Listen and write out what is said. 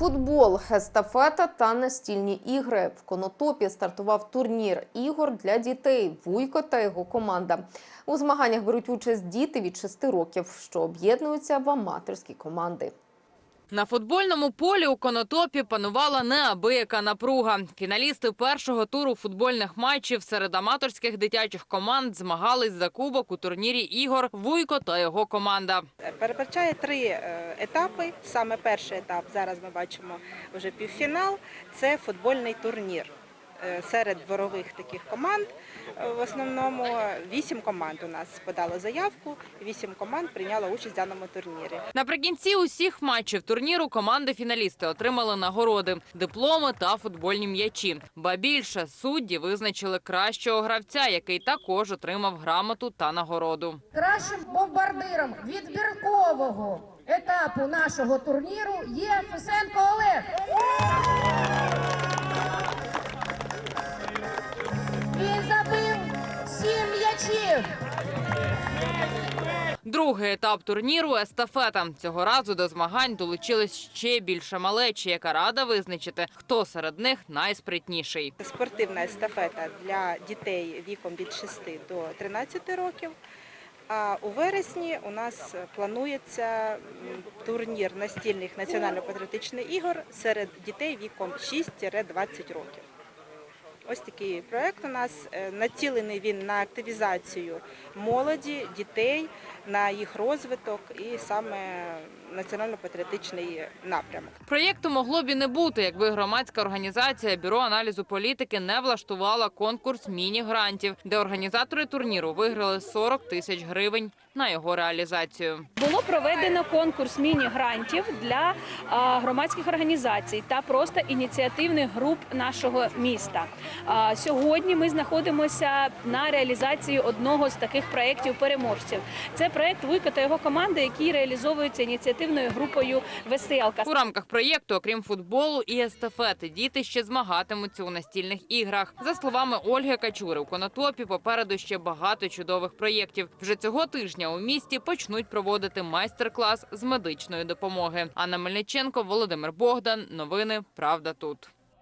Футбол, естафета та настільні ігри. В Конотопі стартував турнір ігор для дітей. Вуйко та його команда. У змаганнях беруть участь діти від 6 років, що об'єднуються в аматорські команди. На футбольному полі у Конотопі панувала неабияка напруга. Фіналісти першого туру футбольних матчів серед аматорських дитячих команд змагались за кубок у турнірі ігор Вуйко та його команда. Передбачає три е, етапи. Саме перший етап зараз ми бачимо вже півфінал. Це футбольний турнір. Е, Серед дворових таких команд е, в основному вісім команд у нас подало заявку. Вісім команд прийняло участь в даному турнірі. Наприкінці усіх матчів турніру команди фіналісти отримали нагороди, дипломи та футбольні м'ячі. Ба більше судді визначили кращого гравця, який також отримав грамоту та нагороду. Кращим бомбардиром відбіркового етапу нашого турніру є Фесенко Олег. Сім. Другий етап турніру естафета. Цього разу до змагань долучились ще більше малечі, яка рада визначити, хто серед них найспритніший. Спортивна естафета для дітей віком від 6 до 13 років. А у вересні у нас планується турнір настільних національно-патріотичних ігор серед дітей віком 6-20 років. Ось такий проект у нас Е, націлений він на активізацію молоді, дітей, на їх розвиток і саме національно-патріотичний напрямок. Проєкту могло б і не бути, якби громадська організація Бюро аналізу політики не влаштувала конкурс міні-грантів, де організатори турніру виграли 40 тисяч гривень на його реалізацію. Було проведено конкурс міні-грантів для громадських організацій та просто ініціативних груп нашого міста. Сьогодні ми знаходимося на реалізації одного з таких проєктів переможців. Це проєкт Вуйко та його команди, який реалізовується ініціативною групою Веселка. У рамках проєкту, окрім футболу і естафети, діти ще змагатимуться у настільних іграх. За словами Ольги Качури, у Конотопі попереду ще багато чудових проєктів. Вже цього тижня у місті почнуть проводити майстер-клас з медичної допомоги. Анна Мельниченко, Володимир Богдан. Новини Правда тут.